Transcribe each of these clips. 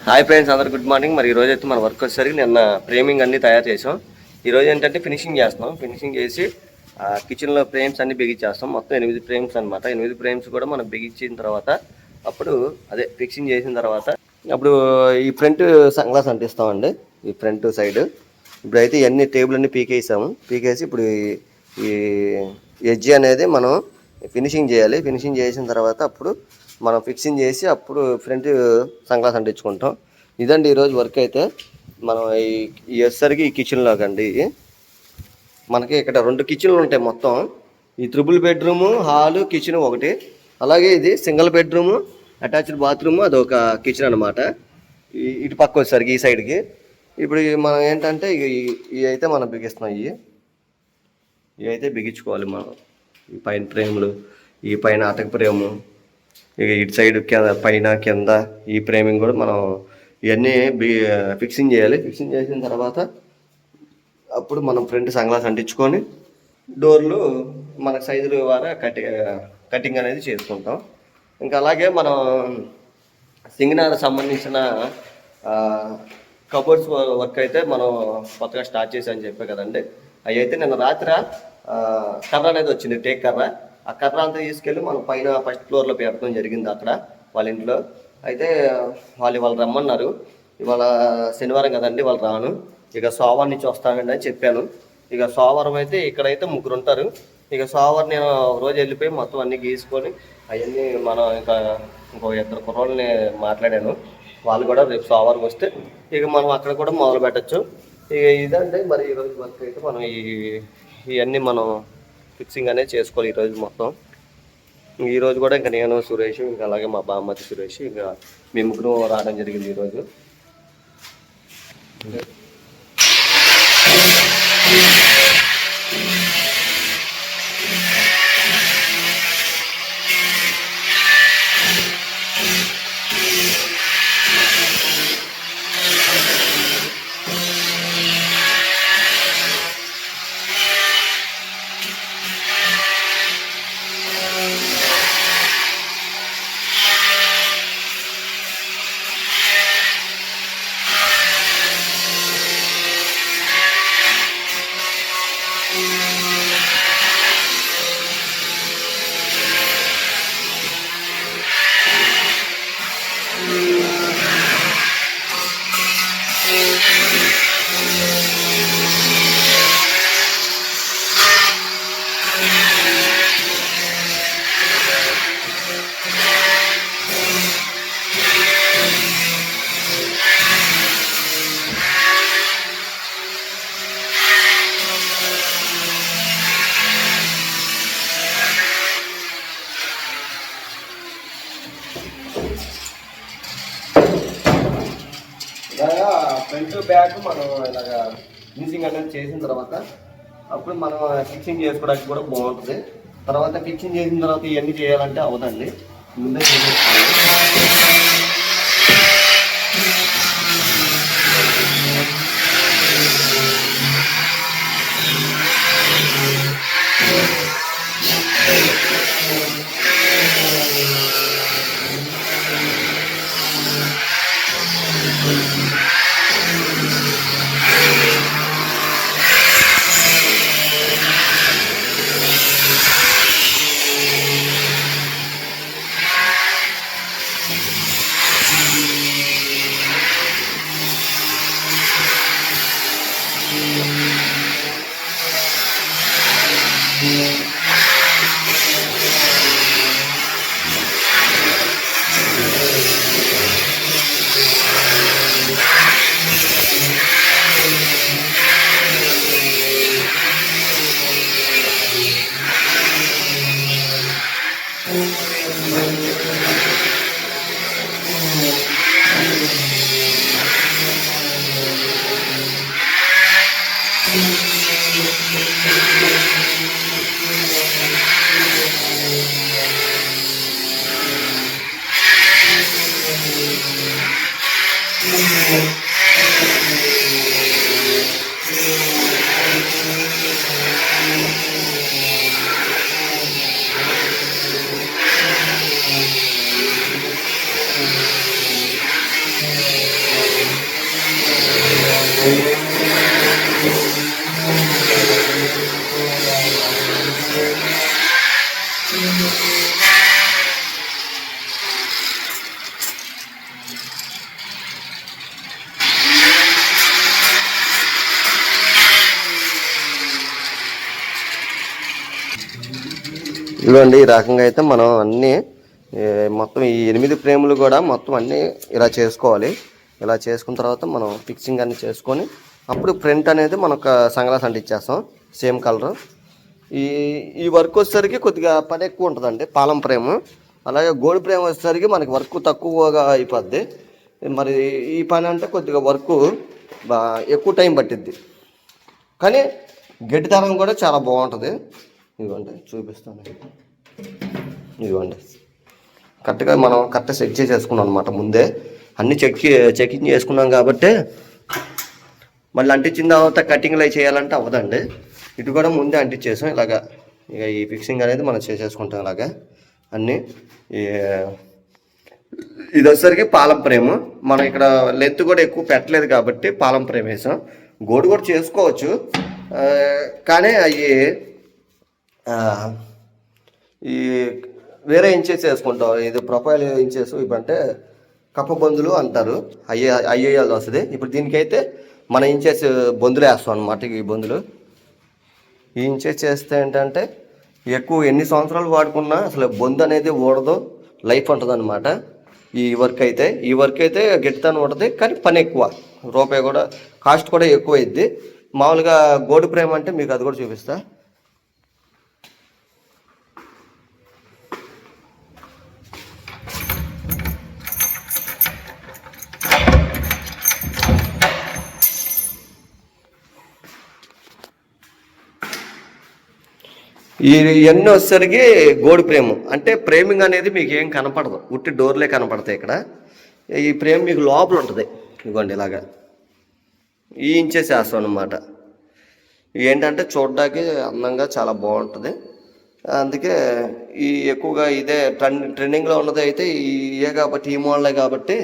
Hi friends అందరు good morning మరి ఈ అయితే మన వర్క్ వచ్చేసరికి నిన్న ఫ్రేమింగ్ అన్ని తయారు చేసాం ఈరోజు ఏంటంటే ఫినిషింగ్ చేస్తున్నాం. ఫినిషింగ్ చేసి కిచెన్లో ఫ్రేమ్స్ అన్ని బిగించేస్తాం. మొత్తం ఎనిమిది ఫ్రేమ్స్ అన్నమాట. ఎనిమిది ఫ్రేమ్స్ కూడా మనం బిగించిన తర్వాత అప్పుడు అదే ఫిక్సింగ్ చేసిన తర్వాత అప్పుడు ఈ ఫ్రంట్ సన్గ్లాస్ అంటిస్తామండి ఈ ఫ్రంట్ సైడ్ ఇప్పుడైతే ఇవన్నీ టేబుల్ అన్ని పీకేసాము. పీకేసి ఇప్పుడు ఈ- ఈ ఎడ్జ్ అనేది మనం ఫినిషింగ్ చేయాలి. ఫినిషింగ్ చేసిన తర్వాత అప్పుడు మనం ఫిక్సింగ్ చేసి అప్పుడు ఫ్రంట్ సన్గ్లాస్ అంటించుకుంటాం. ఇదండి ఈరోజు వర్క్ అయితే. మనం ఈ వచ్చేసరికి ఈ కిచెన్లోకి అండి మనకి ఇక్కడ రెండు కిచెన్లు ఉంటాయి మొత్తం. ఈ త్రిబుల్ బెడ్రూము హాలు కిచెన్ ఒకటి. అలాగే ఇది సింగిల్ బెడ్రూము అటాచ్డ్ బాత్రూమ్ అది ఒక కిచెన్ అనమాట ఇటు పక్క వచ్చేసరికి ఈ సైడ్కి ఇప్పుడు మనం ఏంటంటే ఇవి ఇవి అయితే మనం బిగిస్తున్నాం ఇవి. ఇవి అయితే బిగించుకోవాలి మనం. ఈ పైన ఫ్రేములు ఈ పైన అటక ఫ్రేము ఇక ఇటు సైడ్ కింద పైన కింద ఈ ఫ్రేమింగ్ కూడా మనం ఇవన్నీ బి ఫిక్సింగ్ చేయాలి. ఫిక్సింగ్ చేసిన తర్వాత అప్పుడు మనం ఫ్రంట్ సన్గ్లాస్ అంటించుకొని డోర్లు మన సైజుల ద్వారా కటి కటింగ్ అనేది చేసుకుంటాం. ఇంకా అలాగే మనం సింగనార్ సంబంధించిన కబోర్డ్స్ వర్క్ అయితే మనం కొత్తగా స్టార్ట్ చేసామని చెప్పే కదండి. అవి అయితే నిన్న రాత్రి కర్ర అనేది వచ్చింది టేక్ కర్ర. ఆ కర్ర అంతా తీసుకెళ్ళి మనం పైన ఫస్ట్ ఫ్లోర్లో పెట్టడం జరిగింది అక్కడ వాళ్ళ ఇంట్లో. అయితే వాళ్ళు ఇవాళ రమ్మన్నారు. ఇవాళ శనివారం కదండి వాళ్ళు రాను. ఇక సోమవారం నుంచి వస్తానండి అని చెప్పాను. ఇక సోమవారం అయితే ఇక్కడైతే ముగ్గురు ఉంటారు. ఇక సోమవారం నేను రోజు వెళ్ళిపోయి మొత్తం అన్ని గీసుకొని అవన్నీ మనం ఇంకా ఇంకో ఇద్దరు కుర్రోళ్ళని మాట్లాడాను. వాళ్ళు కూడా రేపు సోమవారం వస్తే ఇక మనం అక్కడ కూడా మొదలు పెట్టచ్చు ఇక ఇదంటే మరి ఈరోజు వర్క్ అయితే మనం ఈ ఇవన్నీ మనం ఫిక్సింగ్ అనేది చేసుకోవాలి ఈరోజు మొత్తం. ఈరోజు కూడా ఇంకా నేను సురేష్ ఇంకా అలాగే మా బామ్మతి సురేష్ ఇంకా మీ ముగ్గురు రావడం జరిగింది ఈరోజు ఇలాగా ఫ్రంట్ బ్యాక్ మనం ఇలాగా ఫినిషింగ్ అనేది చేసిన తర్వాత అప్పుడు మనం ఫిక్సింగ్ చేసుకోవడానికి కూడా బాగుంటుంది. తర్వాత ఫిక్సింగ్ చేసిన తర్వాత ఇవన్నీ చేయాలంటే అవదండి. ముందే చేసేసుకోవాలి. Thank you. ఇదిగోండి ఈ రకంగా అయితే మనం అన్నీ మొత్తం ఈ ఎనిమిది ఫ్రేములు కూడా మొత్తం అన్నీ ఇలా చేసుకోవాలి. ఇలా చేసుకున్న తర్వాత మనం ఫిక్సింగ్ అన్ని చేసుకొని అప్పుడు ప్రింట్ అనేది మనకు సంగ్లాస్ అంటిచ్చేస్తాం సేమ్ కలర్ ఈ ఈ వర్క్ వచ్చేసరికి కొద్దిగా పని ఎక్కువ ఉంటుందండి పాలం ఫ్రేమ్ అలాగే గోల్డ్ ఫ్రేమ్ వచ్చేసరికి మనకి వర్క్ తక్కువగా అయిపోద్ది. మరి ఈ పని అంటే కొద్దిగా వర్క్ ఎక్కువ టైం పట్టిద్ది. కానీ గడ్డితనం కూడా చాలా బాగుంటుంది. ఇదిగోండి చూపిస్తాను. ఇదిగోండి. కరెక్ట్గా మనం కరెక్ట్ సెట్ చేసేసుకున్నాం అనమాట ముందే. అన్నీ చెక్ చెకింగ్ చేసుకున్నాం కాబట్టి మళ్ళీ అంటించిన తర్వాత కటింగ్లు అవి చేయాలంటే అవ్వదండి. ఇటు కూడా ముందే అంటించేసాం ఇలాగా ఇక ఈ ఫిక్సింగ్ అనేది మనం చేసేసుకుంటాం ఇలాగా అన్నీ ఈ ఇది వచ్చేసరికి పాలం ప్రేమ్ మనం ఇక్కడ లెంత్ కూడా ఎక్కువ పెట్టలేదు కాబట్టి పాలం ప్రేమ్ వేసాం. గోడు కూడా చేసుకోవచ్చు. కానీ అవి ఈ వేరే ఇంచెస్ వేసుకుంటాం. ఇది ప్రొఫైల్ ఇంచెస్ ఇవంటే కప్ప బొందులు అంటారు. ఐఏ ఐఏఎల్ వస్తుంది. ఇప్పుడు దీనికైతే మన ఇంచెస్ బొందులు వేస్తాం అనమాట ఈ బొందులు. ఈ ఇంచెస్ చేస్తే ఏంటంటే ఎక్కువ ఎన్ని సంవత్సరాలు వాడుకున్నా అసలు బొందు అనేది ఓడదు లైఫ్ ఉంటుంది అనమాట ఈ వర్క్ అయితే ఈ వర్క్ అయితే గట్టితనం ఉంటుంది కానీ పని ఎక్కువ. రూపాయి కూడా కాస్ట్ కూడా ఎక్కువ అయింది మామూలుగా గోడు ప్రేమ అంటే మీకు అది కూడా చూపిస్తా. ఇవన్నీ వచ్చేసరికి గోడు ప్రేమ. అంటే ప్రేమింగ్ అనేది మీకు ఏం కనపడదు. ఉట్టి డోర్లే కనపడతాయి ఇక్కడ. ఈ ప్రేమ మీకు లోపల ఉంటుంది. ఇదిగోండి ఇలాగా. ఈ ఇంచెస్ వేస్తాం అనమాట ఏంటంటే చూడడానికి అందంగా చాలా బాగుంటుంది. అందుకే ఈ ఎక్కువగా ఇదే ట్రెండ్ ట్రెండింగ్లో ఉన్నది అయితే ఇయే కాబట్టి ఈ మోడలే కాబట్టి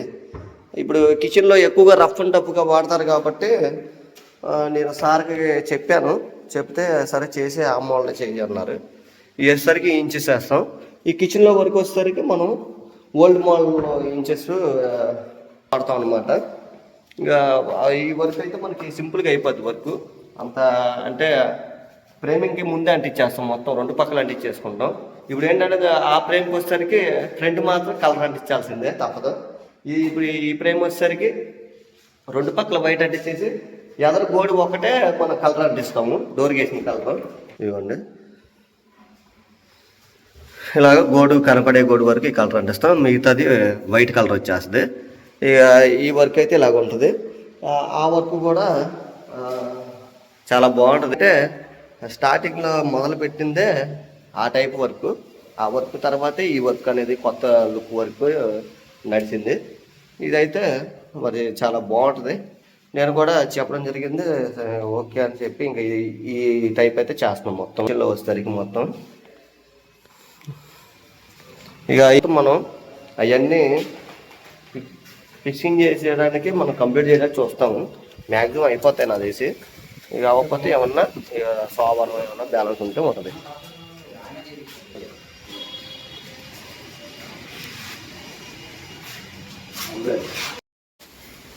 ఇప్పుడు కిచెన్లో ఎక్కువగా రఫ్ అండ్ టఫ్గా వాడతారు కాబట్టి నేను సార్కి చెప్పాను. చెప్తే సరే చేసి ఆ మోడల్ చేంజ్ అన్నారు. ఈ ఇంచెస్ వేస్తాం. ఈ కిచెన్లో వరకు వచ్చేసరికి మనం ఓల్డ్ మోడల్ ఇంచెస్ వాడతాం అనమాట ఇంకా ఈ వర్క్ అయితే మనకి సింపుల్గా అయిపోద్ది వర్క్. అంత అంటే ఫ్రేమింగ్కి ముందే అంటించేస్తాం మొత్తం రెండు పక్కల అంటించేసుకుంటాం. ఇప్పుడు ఏంటంటే ఆ ఫ్రేమ్కి వచ్చేసరికి ఫ్రంట్ మాత్రం కలర్ అంటించాల్సిందే తప్పదు. ఈ ఇప్పుడు ఈ ఫ్రేమ్ వచ్చేసరికి రెండు పక్కల వైట్ అంటించేసి ఎదరు గోడి ఒకటే మన కలర్ అంటిస్తాము డోర్ గేసిన కలర్. ఇవ్వండి. ఇలాగ గోడు కనపడే గోడు వరకు ఈ కలర్ అంటిస్తాం మిగతాది వైట్ కలర్ వచ్చేస్తుంది. ఇక ఈ వర్క్ అయితే ఇలాగ ఉంటుంది. ఆ, వర్క్ కూడా చాలా బాగుంటుంది. అంటే స్టార్టింగ్లో మొదలు పెట్టిందే ఆ టైప్ వర్క్. ఆ వర్క్ తర్వాతే ఈ వర్క్ అనేది కొత్త లుక్ వర్క్ నడిచింది. ఇదైతే మరి చాలా బాగుంటుంది. నేను కూడా చెప్పడం జరిగింది ఓకే అని చెప్పి ఇంకా ఈ- టైప్ అయితే చేస్తున్నాం మొత్తం. కిలో వచ్చేసరికి మొత్తం. ఇక అయితే మనం అవన్నీ ఫిక్సింగ్ చేసేయడానికి మనం కంప్లీట్ చేయడానికి చూస్తాము మ్యాక్సిమం అయిపోతాయి నా చేసి. ఇక అవ్వకపోతే ఏమన్నా ఇక సోమవారం ఏమన్నా బ్యాలెన్స్ ఉంటే ఉంటుంది.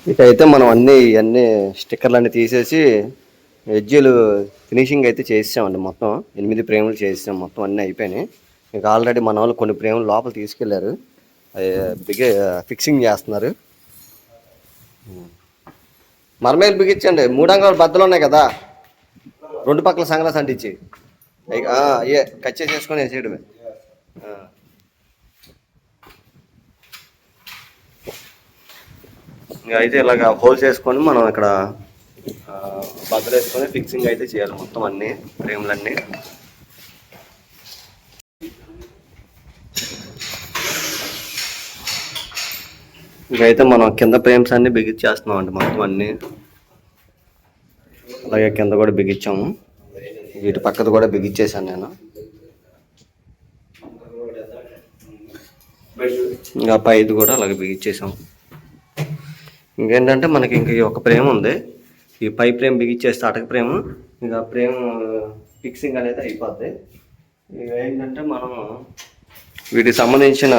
ఇకైతే మనం అన్ని అన్ని స్టిక్కర్లన్నీ తీసేసి ఎడ్జీలు ఫినిషింగ్ అయితే చేసామండి మొత్తం. ఎనిమిది ప్రేములు చేసాం మొత్తం అన్నీ అయిపోయినాయి. ఇక ఆల్రెడీ మన వాళ్ళు కొన్ని ప్రేములు లోపల తీసుకెళ్ళారు. బిగే ఫిక్సింగ్ చేస్తున్నారు. మరమేలు బిగించండి. మూడు బద్దలు ఉన్నాయి కదా. రెండు పక్కల సంగ్లాస్ అంటించి ఇక, ఆ, అయ్యే కట్ చేసేసుకొని వేసేయడమే. ఇంకా అయితే ఇలాగ హోల్స్ వేసుకొని మనం ఇక్కడ ఆ, బద్దలు వేసుకొని ఫిక్సింగ్ అయితే చేయాలి. మొత్తం అన్ని ఫ్రేమ్లన్నీ. ఇకైతే మనం కింద ఫ్రేమ్స్ అన్ని బిగించేస్తున్నాం అండి మొత్తం అన్ని. అలాగే కింద కూడా బిగించాము. వీటి పక్కది కూడా బిగించేసాను నేను. ఇంకా పైది కూడా అలాగే బిగించేసాము ఇంకేంటంటే మనకి ఇంక ఒక ప్రేమ ఉంది. ఈ పై ప్రేమ బిగించేస్తే అటక ప్రేమ. ఇంకా ప్రేమ ఫిక్సింగ్ అనేది అయిపోద్ది. ఇక ఏంటంటే మనం వీటికి సంబంధించిన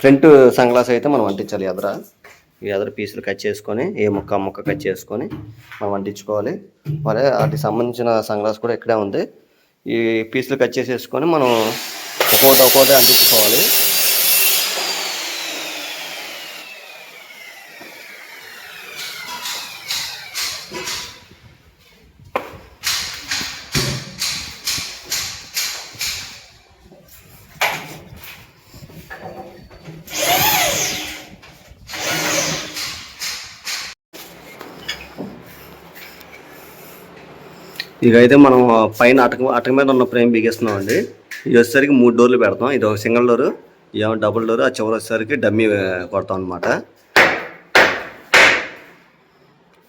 ఫ్రంట్ సన్గ్లాస్ అయితే మనం అంటించాలి. ఎదర ఈ ఎదర పీసులు కట్ చేసుకొని ఏ ముక్క ముక్క కట్ చేసుకొని మనం అంటించుకోవాలి. మరి వాటికి సంబంధించిన సన్గ్లాస్ కూడా ఇక్కడే ఉంది. ఈ పీసులు కట్ చేసేసుకొని మనం ఫోటో ఫోటో అంటించుకోవాలి. ఇక అయితే మనం పైన అటక అటక మీద ఉన్న ఫ్రేమ్ బిగిస్తున్నాం అండి ఇది వచ్చేసరికి మూడు డోర్లు పెడతాం. ఇది ఒక సింగిల్ డోరు ఏమో డబుల్ డోరు ఆ చివరి వచ్చేసరికి డమ్మీ కొడతాం అనమాట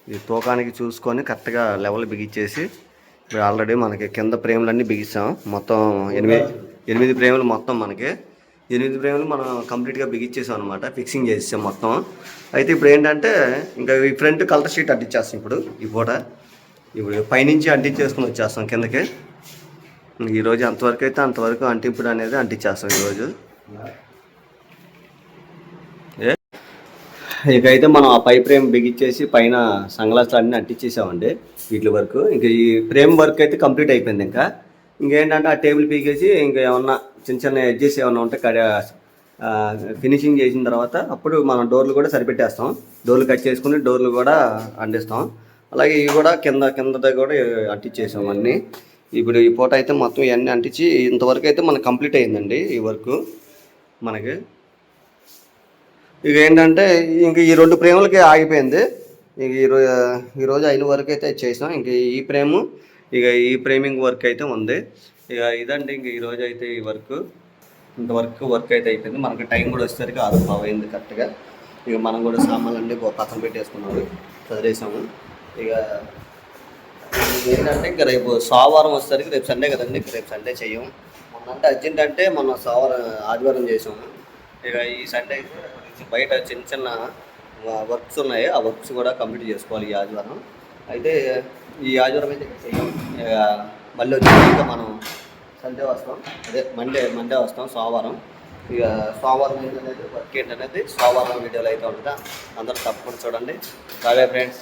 ఈ తూకానికి చూసుకొని కరెక్ట్గా లెవెల్ బిగించేసి ఇప్పుడు ఆల్రెడీ మనకి కింద ఫ్రేమ్లన్నీ బిగిస్తాం మొత్తం ఎనిమిది ఎనిమిది ఫ్రేములు మొత్తం మనకి. ఎనిమిది ఫ్రేములు మనం కంప్లీట్గా బిగించేసాం అనమాట ఫిక్సింగ్ చేసేసాం మొత్తం. అయితే ఇప్పుడు ఏంటంటే ఇంకా ఈ ఫ్రంట్ కలర్ షీట్ అడ్డిచ్చేస్తాం ఇప్పుడు ఈ పూట. ఇప్పుడు పైనుంచి అంటించేసుకుని వచ్చేస్తాం కిందకి. ఈరోజు అంతవరకు అయితే అంతవరకు అంటింపుడు అనేది అంటించేస్తాం ఈరోజు ఏ? అయితే మనం ఆ పై ఫ్రేమ్ బిగించేసి పైన సంగ్లాసులు అన్నీ అంటించేసామండి వీటి వరకు. ఇంకా ఈ ఫ్రేమ్ వర్క్ అయితే కంప్లీట్ అయిపోయింది ఇంకా. ఇంకేంటంటే ఆ టేబుల్ పీకేసి ఇంకా ఏమన్నా చిన్న చిన్న ఎడ్జెస్ ఏమన్నా ఉంటే కడ ఫినిషింగ్ చేసిన తర్వాత అప్పుడు మనం డోర్లు కూడా సరిపెట్టేస్తాం. డోర్లు కట్ చేసుకుని డోర్లు కూడా అందిస్తాం అలాగే ఇవి కూడా కింద కింద కూడా అంటించేసాం అన్నీ. ఇప్పుడు ఈ పూట అయితే మొత్తం ఇవన్నీ అంటించి ఇంతవరకు అయితే మనకు కంప్లీట్ అయిందండి ఈ వర్క్ మనకి. ఇక ఏంటంటే ఇంక ఈ రెండు ప్రేములకి ఆగిపోయింది. ఇక ఈరోజు ఈరోజు అయిన వరకు అయితే చేసాం ఇంక ఈ ప్రేము ఇక ఈ ప్రేమింగ్ వర్క్ అయితే ఉంది. ఇక ఇదండి ఇంక ఈరోజు అయితే ఈ వర్క్. ఇంత వర్క్ వర్క్ అయితే అయిపోయింది. మనకి టైం కూడా వచ్చేసరికి ఆరు బాగా అయింది కరెక్ట్గా. ఇక మనం కూడా సామాన్లు అండి పక్కన పెట్టేసుకున్నాము చదివేసాము. ఇక ఏంటంటే ఇంకా రేపు సోమవారం వచ్చేసరికి రేపు సండే కదండి రేపు సండే చెయ్యం మొన్న అంటే అర్జెంట్ అంటే మొన్న సోమవారం ఆదివారం చేసాము ఇక ఈ సండే అయితే బయట చిన్న చిన్న వర్క్స్ ఉన్నాయి. ఆ వర్క్స్ కూడా కంప్లీట్ చేసుకోవాలి ఈ ఆదివారం. అయితే ఈ ఆదివారం అయితే ఇక్కడ చెయ్యం ఇక మళ్ళీ వచ్చి మనం సండే వస్తాం. అదే మండే మండే వస్తాం సోమవారం. ఇక సోమవారం ఏంటనేది వర్క్ ఏంటనేది సోమవారం వీడియోలో అయితే ఉంటుందా అందరూ తప్పకుండా చూడండి. బాగా ఫ్రెండ్స్.